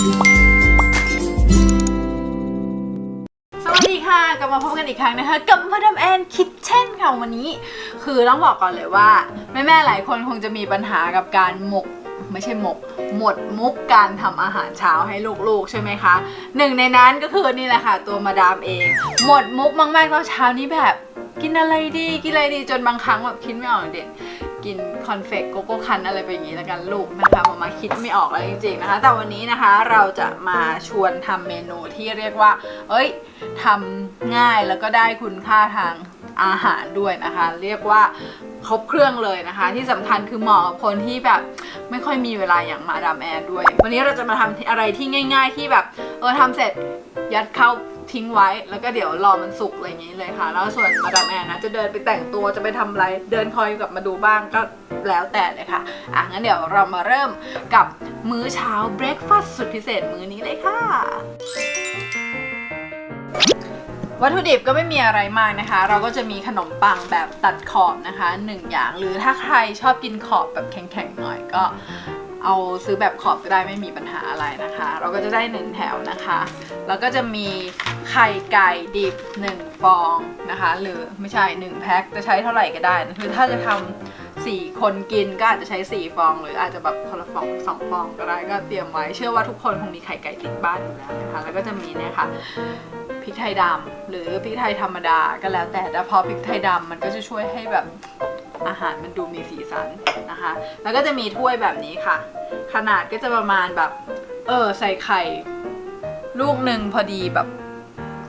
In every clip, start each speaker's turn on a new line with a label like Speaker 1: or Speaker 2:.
Speaker 1: สวัสดีค่ะ กลับมาพบกันอีกครั้งนะคะ กับมาดามแอนคิทเช่นค่ะวันนี้ คือต้องบอกก่อนเลยว่า แม่ๆหลายคนคงจะมีปัญหากับการหมกไม่ใช่หมก หมดมุกการทำอาหารเช้าให้ลูกๆ ใช่ไหมคะ หนึ่งในนั้นก็คือนี่แหละค่ะ ตัวมาดามเอง หมดมุกมากๆตอนเช้านี้แบบ กินอะไรดี กินอะไรดีจนบางครั้งแบบคิดไม่ออกเด็ด กินคอนเฟกโกโก้คันอะไรไปอย่างนี้แล้วกันลูกนะคะมามาคิดไม่ออกแล้วจริงๆนะคะ แต่วันนี้นะคะเราจะมาชวนทำเมนูที่เรียกว่า เอ้ยทำง่ายแล้วก็ได้คุณค่าทางอาหารด้วยนะคะ เรียกว่าครบเครื่องเลยนะคะ ที่สำคัญคือเหมาะกับคนที่แบบไม่ค่อยมีเวลาอย่างมาดามแอนด้วย วันนี้เราจะมาทำอะไรที่ง่าย ๆ ที่แบบเออทำเสร็จยัดเข้า ทิ้งไว้แล้วก็เดี๋ยวรอมันสุกอะไรอย่างนี้เลยค่ะ แล้วส่วนมาดามแอนนะจะเดินไปแต่งตัวจะไปทำอะไร เดินคอยกลับมาดูบ้างก็แล้วแต่เลยค่ะอะงั้นเดี๋ยวเรามาเริ่มกับมื้อเช้าเบรคฟาสต์สุดพิเศษมื้อนี้เลยค่ะวัตถุดิบก็ไม่มีอะไรมากนะคะ เราก็จะมีขนมปังแบบตัดขอบนะคะหนึ่งอย่าง หรือถ้าใครชอบกินขอบแบบแข็งๆหน่อยก็ เอาซื้อแบบขอบก็ได้ไม่มีปัญหาอะไรนะคะ เราก็จะได้หนึ่งแถวนะคะ แล้วก็จะมีไข่ไก่ดิบ1ฟองนะคะ หรือไม่ใช่ 1 แพ็คจะใช้เท่าไหร่ก็ได้นะคือถ้าจะทำสี่คนกินก็อาจจะใช้ 4 ฟอง หรืออาจจะแบบคนละฟองสองฟองก็ได้ก็เตรียมไว้เชื่อว่าทุกคนคงมีไข่ไก่ติดบ้านอยู่แล้วนะคะ แล้วก็จะมีเนี่ยค่ะพริกไทยดำหรือพริกไทยธรรมดาก็แล้วแต่แต่พอพริกไทยดำมันก็จะช่วยให้แบบ อาหารมันดูมีสีสันนะคะ แล้วก็จะมีถ้วยแบบนี้ค่ะ ขนาดก็จะประมาณแบบ เออใส่ไข่ ลูกหนึ่งพอดีแบบ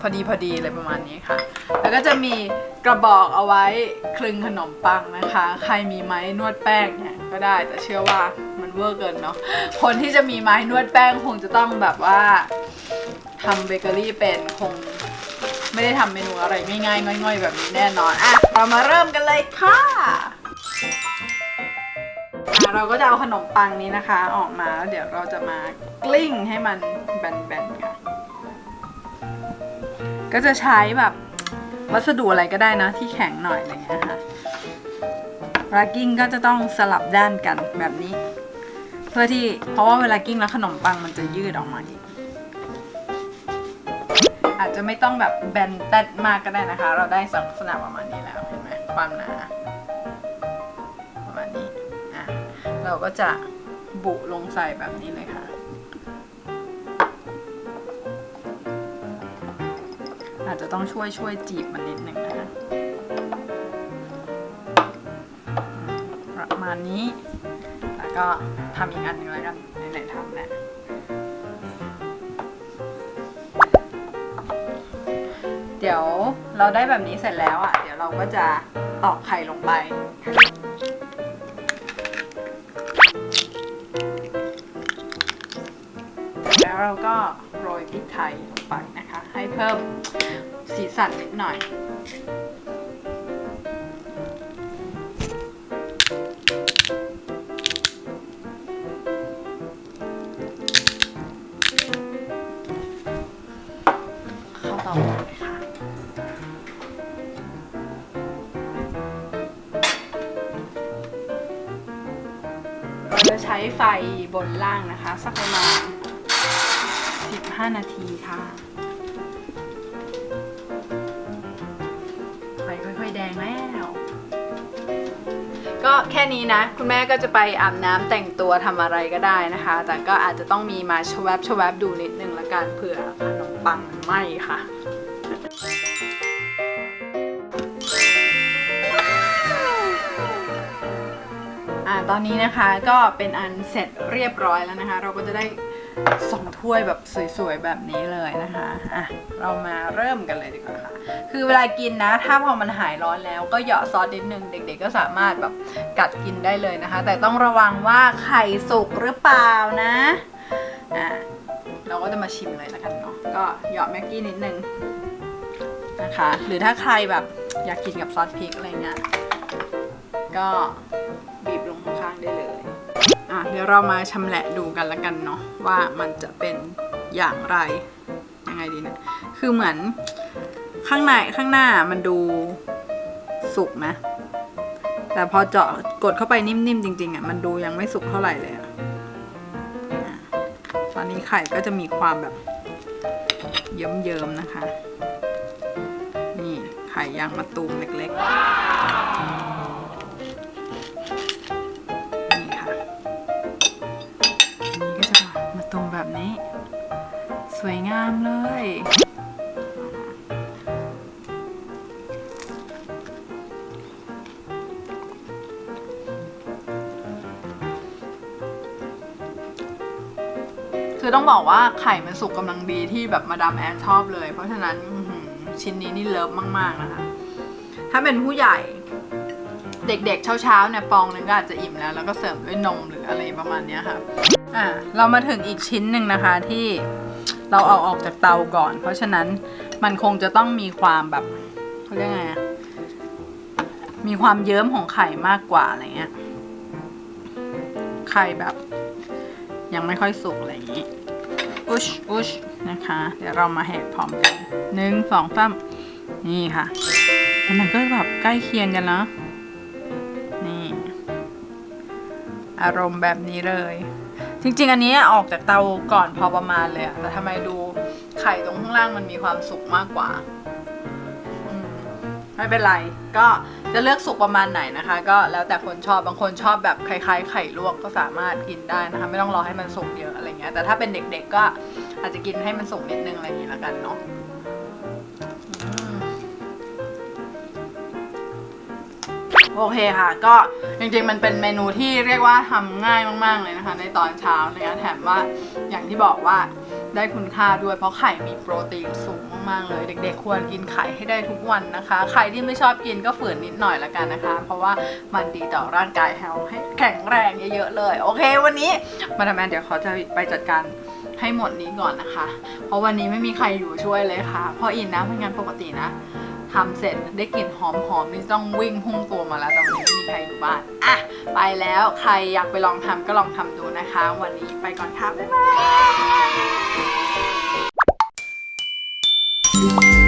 Speaker 1: พอดีพอดีเลยประมาณนี้ค่ะ แล้วก็จะมีกระบอกเอาไว้คลึงขนมปังนะคะ ใครมีไม้นวดแป้งเนี่ยก็ได้แต่เชื่อว่ามันเวอร์เกินเนาะ คนที่จะมีไม้นวดแป้งคงจะต้องแบบว่าทำเบเกอรี่เป็นคงไม่ได้ทำเมนูอะไรง่ายๆง่อยๆ แบบนี้แน่นอนอะ เรามาเริ่มกันเลยค่ะเราก็จะเอาขนมปังนี้นะคะ ออกมาแล้วเดี๋ยวเราจะมากลิ้งให้มันแบนๆค่ะก็จะใช้แบบวัสดุอะไรก็ได้นะที่แข็งหน่อยอะไรเงี้ยค่ะเวลากิ้งก็จะต้องสลับด้านกันแบบนี้ เพื่อที่เพราะว่าเวลากิ้งแล้วขนมปังมันจะยืดออกมาอีก อาจจะไม่ต้องแบบแบนแตดมากก็ได้นะคะ เราได้ลักษณะประมาณนี้แล้วเห็นไหมความหนาประมาณนี้อะเราก็จะบุลงใส่แบบนี้เลยค่ะ อาจจะต้องช่วยช่วยจีบมันนิดหนึ่งนะคะประมาณนี้ แล้วก็ทำอีกอันหนึ่งแล้วกัน ดี๋ยวเราได้แบบนี้เสร็จแล้วอะ เดี๋ยวเราก็จะตอกไข่ลงไปแล้วเราก็โรยพริกไทยลงไปนะคะ ให้เพิ่มสีสันนิดหน่อย ใช้ไฟบนล่างนะคะ สักประมาณ 15 นาทีค่ะ ไฟค่อยๆแดงแล้ว ก็แค่นี้นะ คุณแม่ก็จะไปอาบน้ำแต่งตัวทำอะไรก็ได้นะคะ แต่ก็อาจจะต้องมีมาชวบชวบดูนิดนึงละกันเผื่อขนมปังมันไหม้ค่ะ ตอนนี้นะคะก็เป็นอันเสร็จเรียบร้อยแล้วนะคะ เราก็จะได้สองถ้วยแบบสวยๆแบบนี้เลยนะคะอะเรามาเริ่มกันเลยดีกว่าค่ะ คือเวลากินนะ ถ้าพอมันหายร้อนแล้วก็เหยาะซอสนิดนึงเด็ก ๆ ก็สามารถแบบกัดกินได้เลยนะคะ แต่ต้องระวังว่าไข่สุกหรือเปล่านะอะเราก็จะมาชิมเลยล้วกันเนาะก็เหยาะแม็กกี้นิดนึงนะคะ หรือถ้าใครแบบอยากกินกับซอสพริกอะไรเงี้ย ก็บีบลงข้างๆได้เลย อะเดี๋ยวเรามาชำแหละดูกันละกันเนาะว่ามันจะเป็นอย่างไร ยังไงดีเนะ คือเหมือนข้างในข้างหน้ามันดูสุกนะ แต่พอเจาะกดเข้าไปนิ่มๆจริงๆอะมันดูยังไม่สุกเท่าไหร่เลยอะอะไฟอนนี้ไข่ก็จะมีความแบบเยิ้มๆนะคะ นี่ไข่ยางมะตูมเล็กๆ สวยงามเลย คือต้องบอกว่าไข่มันสุกกำลังดีที่แบบมาดามแอนชอบเลย เพราะฉะนั้นชิ้นนี้นี่เลิฟมาก ๆ นะคะ ถ้าเป็นผู้ใหญ่เด็กๆ เช้าๆเนี่ยปองนึงก็อาจจะอิ่มแล้ว แล้วก็เสริมด้วยนมหรืออะไรประมาณนี้ค่ะ อะเรามาถึงอีกชิ้นหนึ่งนะคะที่ เราเอาออกจากเตาก่อน เพราะฉะนั้นมันคงจะต้องมีความแบบเขาเรียกไงมีความเยิ้มของไข่มากกว่าอะไรเงี้ยไข่แบบ ยังไม่ค่อยสุกอะไรอย่างนี้อุชอุชนะคะ เดี๋ยวเรามาแหกพร้อมกันหนึ่งสองสามนี่ค่ะแล้วมันก็แบบใกล้เคียงกันเนอะนี่ อารมณ์แบบนี้เลย จริง ๆ อันนี้ออกจากเตาก่อนพอประมาณเลยอะแต่ทำไมดูไข่ตรงข้างล่างมันมีความสุกมากกว่าไม่เป็นไร ก็จะเลือกสุกประมาณไหนนะคะ ก็แล้วแต่คนชอบ บางคนชอบแบบคล้ายๆ ไข่ลวกก็สามารถกินได้นะคะ ไม่ต้องรอให้มันสุกเยอะอะไรเงี้ย แต่ถ้าเป็นเด็กๆก็อาจจะกินให้มันสุกนิดนึงอะไรอย่างนี้ยละกันเนาะ โอเคค่ะ ก็จริงๆมันเป็นเมนูที่เรียกว่าทำง่ายมากๆเลยนะคะ ในตอนเช้าเนี่ยแถมว่าอย่างที่บอกว่าได้คุณค่าด้วยเพราะไข่มีโปรตีนสูงมากๆเลย เด็กๆ ควรกินไข่ให้ได้ทุกวันนะคะ ใครที่ไม่ชอบกินก็ฝืนนิดหน่อยละกันนะคะ เพราะว่ามันดีต่อร่างกายแฮลให้แข็งแรงเยอะๆเลย โอเค วันนี้มาดามแมนเดี๋ยวเขาจะไปจัดการให้หมดนี้ก่อนนะคะ เพราะวันนี้ไม่มีใครอยู่ช่วยเลยค่ะพราะอินนะไม่งั้นปกตินะ ทำเสร็จได้กลิ่นหอมๆนี่ต้องวิ่งพุ่งตัวมาแล้วแต่วันนี้ไม่มีใครอยู่บ้านอะไปแล้วใครอยากไปลองทำก็ลองทำดูนะคะ วันนี้ไปก่อนค่ะบ๊ายบาย